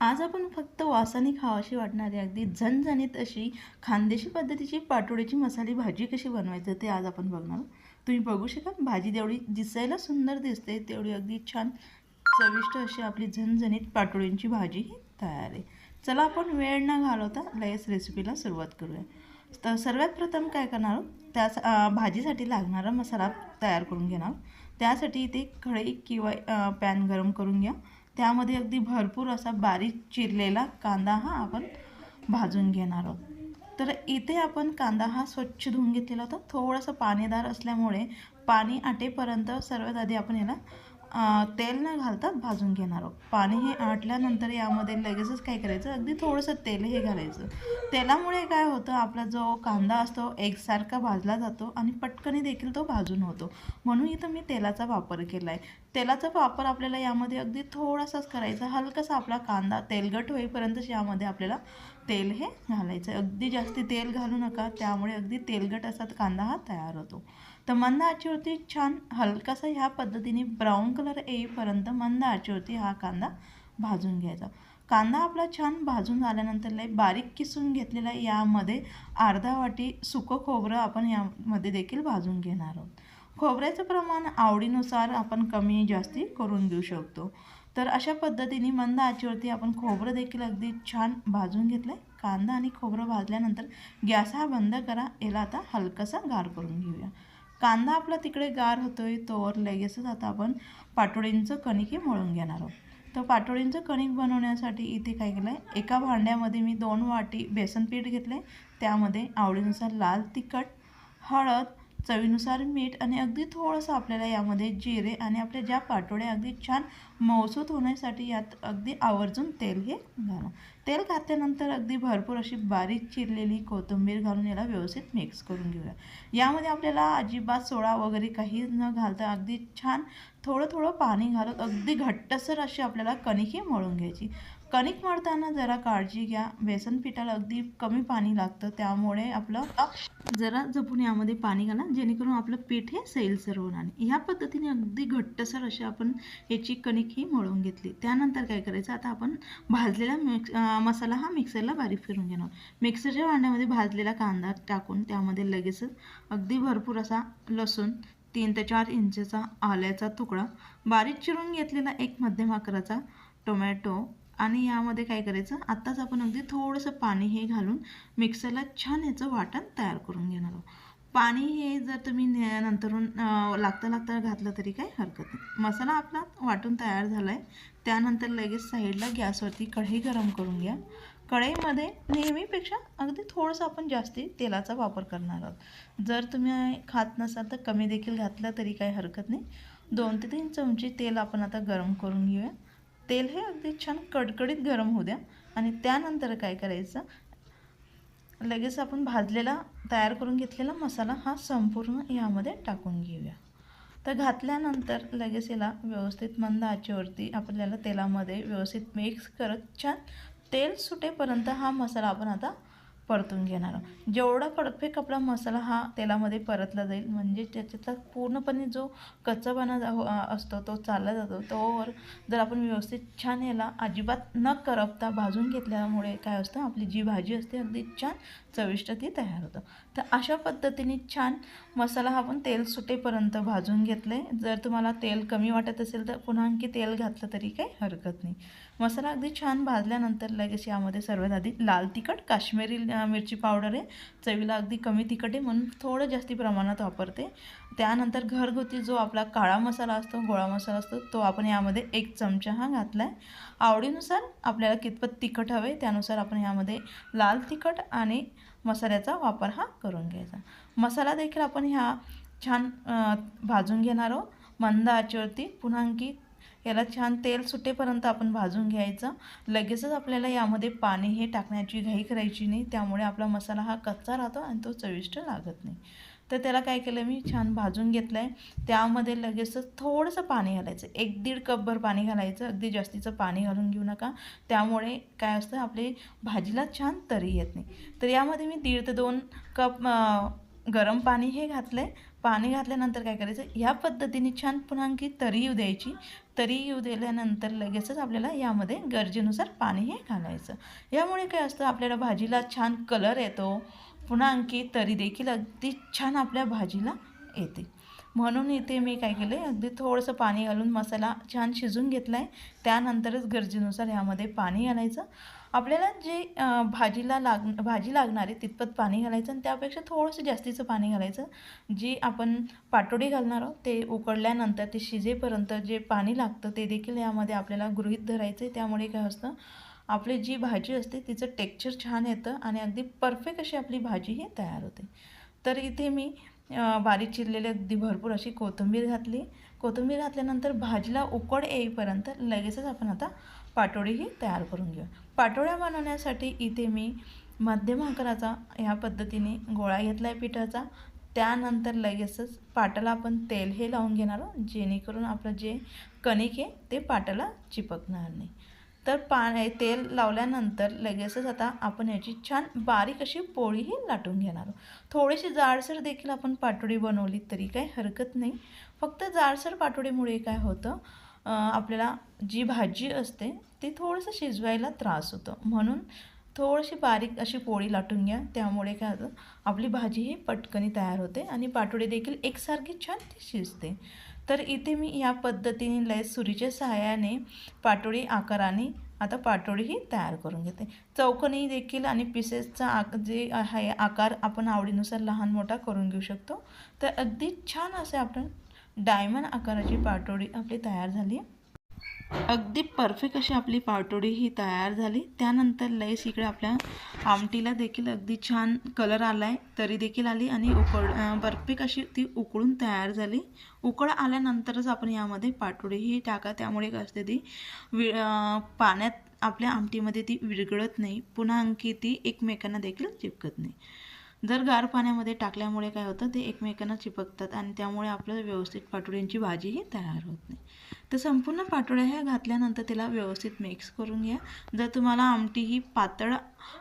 आज आपण फक्त वासाने खावाशी वाटणारी अगदी झणझणीत अशी खानदेशी पद्धतीची पाटोळीची मसाली भाजी कशी बनवायचं ते आज आपण बघणार. तुम्ही बघू शकाल भाजी तेवढी दिसायला सुंदर दिसते तेवढी अगदी छान चविष्ट अशी आपली झणझणीत पाटोळींची भाजी ही तयार आहे. चला आपण वेळ न घालवता लयस रेसिपीला सुरुवात करूया. तर सर्वात प्रथम काय करणार आहोत? त्यास भाजीसाठी लागणारा मसाला तयार करून घेणार त्यासाठी इथे कढई किंवा पॅन गरम करून घ्या. त्यामध्ये अगदी भरपूर असा बारीक चिरलेला कांदा हा आपण भाजून घेणार आहोत. तर इथे आपण कांदा हा स्वच्छ धुवून घेतलेला होता. थोडंसं पाणीदार असल्यामुळे पाणी आटेपर्यंत सर्वात आधी आपण याला तेल न घालता भाजून घेणार आहोत. पाणी हे आटल्यानंतर यामध्ये लगेचच काय करायचं? अगदी थोडंसं तेल हे घालायचं. तेलामुळे काय होतं? आपला जो कांदा असतो एकसारखा भाजला जातो आणि पटकनी देखील तो भाजून होतो. म्हणून इथं मी तेलाचा वापर केला आहे तेलाचा वापर आपल्याला यामध्ये अगदी थोडासाच करायचा. हलकासा आपला कांदा तेलगट होईपर्यंतच यामध्ये आपल्याला तेल हे घालायचं अगदी जास्ती तेल घालू नका. त्यामुळे अगदी तेलगट असा कांदा हा तयार होतो. तर मंद आचेवरती छान हलकासा ह्या पद्धतीने ब्राऊन कलर येईपर्यंत मंद आचेवरती हा कांदा भाजून घ्यायचा. कांदा आपला छान भाजून झाल्यानंतर लय बारीक किसून घेतलेला यामध्ये अर्धा वाटी सुकं खोबरं आपण यामध्ये देखील भाजून घेणार आहोत. खोबऱ्याचं प्रमाण आवडीनुसार आपण कमी जास्ती करून घेऊ शकतो. तर अशा पद्धतीने मंद आचेवरती आपण खोबरं देखील अगदी छान भाजून घेतलं आहे कांदा आणि खोबरं भाजल्यानंतर गॅस हा बंद करा. याला आता हलकासा गार करून घेऊया. कांदा आपला तिकडे गार होतोय तोवर लगेचच आता आपण पाटोळींचं कणिक हे मळून घेणार आहोत. तर पाटोळींचं कणिक बनवण्यासाठी इथे काय केलं आहे एका भांड्यामध्ये मी दोन वाटी बेसन पीठ घेतलं आहे त्यामध्ये आवडीनुसार लाल तिखट हळद चवीनुसार मीठ आणि अगदी थोडंसं आपल्याला यामध्ये जिरे आणि आपल्या ज्या पाटोळ्या अगदी छान मौसूत होण्यासाठी यात अगदी आवर्जून तेल हे घाला. तेल घातल्यानंतर अगदी भरपूर अशी बारीक चिरलेली कोथिंबीर घालून याला व्यवस्थित मिक्स करून घेऊया. यामध्ये आपल्याला अजिबात सोडा वगैरे काही न घालता अगदी छान थोडं थोडं पाणी घालत अगदी घट्टसर अशी आपल्याला कणिक मळून घ्यायची. कणिक मळताना जरा काळजी घ्या. बेसन पिठाला अगदी कमी पाणी लागतं. त्यामुळे आपलं जरा जपून यामध्ये पाणी घाला. जेणेकरून आपलं पीठ हे सैलसर होणार ह्या पद्धतीने अगदी घट्टसर अशी आपण याची कणिक ही मळून घेतली. त्यानंतर काय करायचं? आता आपण भाजलेला मिक्स मसाला हा मिक्सरला बारीक फिरून घेणार. मिक्सरच्या भांड्यामध्ये भाजलेला कांदा टाकून त्यामध्ये लगेचच अगदी भरपूर असा लसूण तीन ते चार इंचचा आल्याचा तुकडा बारीक चिरून घेतलेला एक मध्यम आकाराचा टोमॅटो आणि यामध्ये काय करायचं? आत्ताच आपण अगदी थोडंसं पाणी हे घालून मिक्सरला छान याचं वाटण तयार करून घेणार आहोत. पाणी हे जर तुम्ही नंतरून लागता लागता घातलं तरी काही हरकत नाही. मसाला आपला वाटून तयार झाला आहे त्यानंतर लगेच साईडला गॅसवरती कढई गरम करून घ्या. कढईमध्ये नेहमीपेक्षा अगदी थोडंसं आपण जास्ती तेलाचा वापर करणार आहोत. जर तुम्ही खात नसाल तर कमी देखील घातलं तरी काही हरकत नाही. दोन ते तीन चमचे तेल आपण आता गरम करून घेऊया. तेल हे अगदी छान कडकडीत गरम होऊ द्या. आणि त्यानंतर काय करायचं? लगेच आपण भाजलेला तयार करून घेतलेला मसाला हा संपूर्ण यामध्ये टाकून घेऊया. तर घातल्यानंतर लगेच याला व्यवस्थित मंद आचेवरती आपल्याला तेलामध्ये व्यवस्थित मिक्स करत छान तेल सुटेपर्यंत हा मसाला आपण आता परतून घेणार. आहोत जेवढा परफेक्ट आपला मसाला हा तेलामध्ये परतला जाईल म्हणजे त्याच्यातला पूर्णपणे जो कच्चापणा असतो तो चालला जातो तोवर जर आपण व्यवस्थित छान याला अजिबात न करपता भाजून घेतल्यामुळे काय असतं आपली जी भाजी असते अगदी छान चविष्ट ती तयार होतं. तर अशा पद्धतीने छान मसाला हा आपण तेल सुटेपर्यंत भाजून घेतलं. आहे जर तुम्हाला तेल कमी वाटत असेल तर पुन्हा आणखी तेल घातलं तरी काही हरकत नाही. मसाला अगदी छान भाजल्यानंतर लगेच यामध्ये सर्वात आधी लाल तिखट काश्मीरी मिरची पावडर आहे चवीला अगदी कमी तिखट आहे म्हणून थोडं जास्ती प्रमाणात वापरते. त्यानंतर घरगुती जो आपला काळा मसाला असतो गोळा मसाला असतो तो आपण यामध्ये एक चमचा हा घातला आहे आवडीनुसार आपल्याला कितपत तिखट हवे त्यानुसार आपण यामध्ये लाल तिखट आणि मसाल्याचा वापर हा करून घ्यायचा. मसाला देखील आपण ह्या छान भाजून घेणार आहोत. मंद आचेवरती पुन्हा आणखी याला छान तेल सुटेपर्यंत आपण भाजून घ्यायचं. लगेचच आपल्याला यामध्ये पाणी हे टाकण्याची घाई करायची नाही. त्यामुळे आपला मसाला हा कच्चा राहतो आणि तो चविष्ट लागत नाही. तर त्याला काय केलं मी? छान भाजून घेतलं आहे त्यामध्ये लगेचच थोडंसं पाणी घालायचं. एक दीड कपभर पाणी घालायचं. अगदी जास्तीचं पाणी घालून घेऊ नका. त्यामुळे काय असतं? आपली भाजीला छान तरी येत नाही. तर यामध्ये मी दीड ते दोन कप गरम पाणी हे घातलं आहे पाणी घातल्यानंतर काय करायचं? ह्या पद्धतीने छान पुन्हा आणखी तरी येऊ द्यायची. तरी येऊ दिल्यानंतर लगेचच आपल्याला यामध्ये गरजेनुसार पाणी हे घालायचं. यामुळे काय असतं आपल्याला भाजीला छान कलर येतो. पुन्हा आणखी तरी देखील अगदी छान आपल्या भाजीला येते. म्हणून इथे मी काय केलं आहे अगदी थोडंसं पाणी घालून मसाला छान शिजून घेतला आहे त्यानंतरच गरजेनुसार ह्यामध्ये पाणी घालायचं. आपल्याला जे भाजीला लाग भाजी लागणार आहे तितपत पाणी घालायचं आणि त्यापेक्षा थोडंसं जास्तीचं पाणी घालायचं. जी आपण पाटोडी घालणार आहोत ते उकडल्यानंतर ते शिजेपर्यंत जे पाणी लागतं ते देखील यामध्ये आपल्याला गृहीत धरायचं आहे त्यामुळे काय असतं आपली जी भाजी असते तिचं टेक्स्चर छान येतं आणि अगदी परफेक्ट अशी आपली भाजी ही तयार होते. तर इथे मी बारीक चिरलेली अगदी भरपूर अशी कोथिंबीर घातली. कोथिंबीर घातल्यानंतर भाजीला उकड येईपर्यंत लगेचच आपण आता पाटोळीही तयार करून घेऊ. पाटोळ्या बनवण्यासाठी इथे मी मध्यम आकाराचा ह्या पद्धतीने गोळा घेतला आहे पिठाचा. त्यानंतर लगेचच पाटाला आपण तेल हे लावून घेणार आहोत जेणेकरून आपलं जे कणिक आहे ते पाटाला चिपकणार नाही. तर पाण्या तेल लावल्यानंतर लगेचच आता आपण याची छान बारीक अशी पोळीही लाटून घेणार आहोत. थोडीशी जाडसर देखील आपण पाटोडी बनवली तरी काही हरकत नाही. फक्त जाडसर पाटोडीमुळे काय होतं आपल्याला जी भाजी असते ती थोडंसं शिजवायला त्रास होतो. म्हणून थोडीशी बारीक अशी पोळी लाटून घ्या. त्यामुळे काय होतं आपली भाजी ही पटकनी तयार होते आणि पाटोडी देखील एकसारखी छान ती शिजते. तर इथे मी या पद्धतीने लय सुरीच्या सहाय्याने पाटोळी आकाराने आता पाटोळी ही तयार करून घेते. चौकणी देखील आणि पिसेसचा आक जे आहे आकार आपण आवडीनुसार लहान मोठा करून घेऊ शकतो. तर अगदी छान असे आपण डायमंड आकाराची पाटोळी आपली तयार झाली अगदी परफेक्ट अशी आपली पाटोडी ही तयार झाली. त्यानंतर लईस इकडे आपल्या आमटीला देखील अगदी छान कलर आला आहे तरी देखील आली आणि उकड परफेक्ट अशी ती उकळून तयार झाली. उकळ आल्यानंतरच आपण यामध्ये पाटोडी ही टाका. त्यामुळे काय असते ती वि पाण्यात आपल्या आमटीमध्ये ती विरघळत नाही. पुन्हा आणखी ती एकमेकांना देखील चिपकत नाही. जर गार पाण्यामध्ये टाकल्यामुळे काय होतं ते एकमेकांना चिपकतात आणि त्यामुळे आपलं व्यवस्थित पाटोळ्यांची भाजीही तयार होत नाही. तर संपूर्ण पाटोळ्या ह्या घातल्यानंतर तिला व्यवस्थित मिक्स करून घ्या. जर तुम्हाला आमटी ही पातळ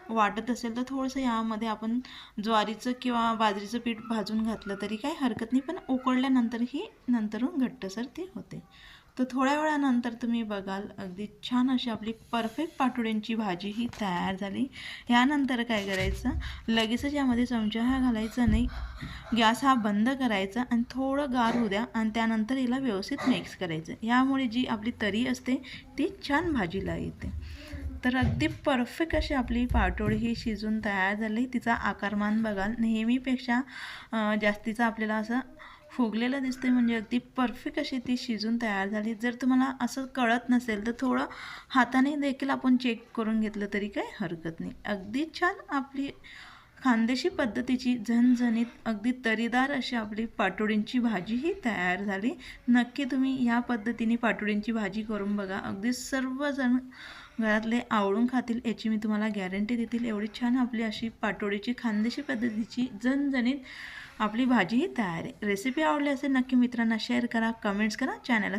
वाटत असेल तर थोडंसं यामध्ये आपण ज्वारीचं किंवा बाजरीचं पीठ भाजून घातलं तरी काही हरकत नाही पण उकळल्यानंतरही नंतरून घट्टसर ते होते. तर थोड्या वेळानंतर तुम्ही बघाल अगदी छान अशी आपली परफेक्ट पाटोड्यांची भाजी ही तयार झाली. यानंतर काय करायचं? लगेचच यामध्ये चमचा हा घालायचा नाही. गॅस हा बंद करायचा आणि थोडं गार होऊ द्या आणि त्यानंतर याला व्यवस्थित मिक्स करायचं. यामुळे जी आपली तरी असते ती छान भाजीला येते. तर अगदी परफेक्ट अशी आपली पाटोळी ही शिजून तयार झाली. तिचा आकारमान बघाल. नेहमीपेक्षा जास्तीचा आपल्याला असं फुगलेलं दिसते म्हणजे अगदी परफेक्ट अशी ती शिजून तयार झाली. जर तुम्हाला असं कळत नसेल तर थोडं हाताने देखील आपण चेक करून घेतलं तरी काही हरकत नाही. अगदी छान आपली खानदेशी पद्धतीची झणझणीत अगदी तरीदार अशी आपली पाटोळींची भाजीही तयार झाली. नक्की तुम्ही ह्या पद्धतीने पाटोळींची भाजी करून बघा. अगदी सर्वजण घरातले आवडून खातील याची मी तुम्हाला गॅरंटी देतील. एवढी छान आपली अशी पाटोळीची खानदेशी पद्धतीची झणझणीत आपली भाजी ही तयार आहे. रेसिपी आवडली असेल नक्की मित्रांना शेअर करा कमेंट्स करा चॅनलला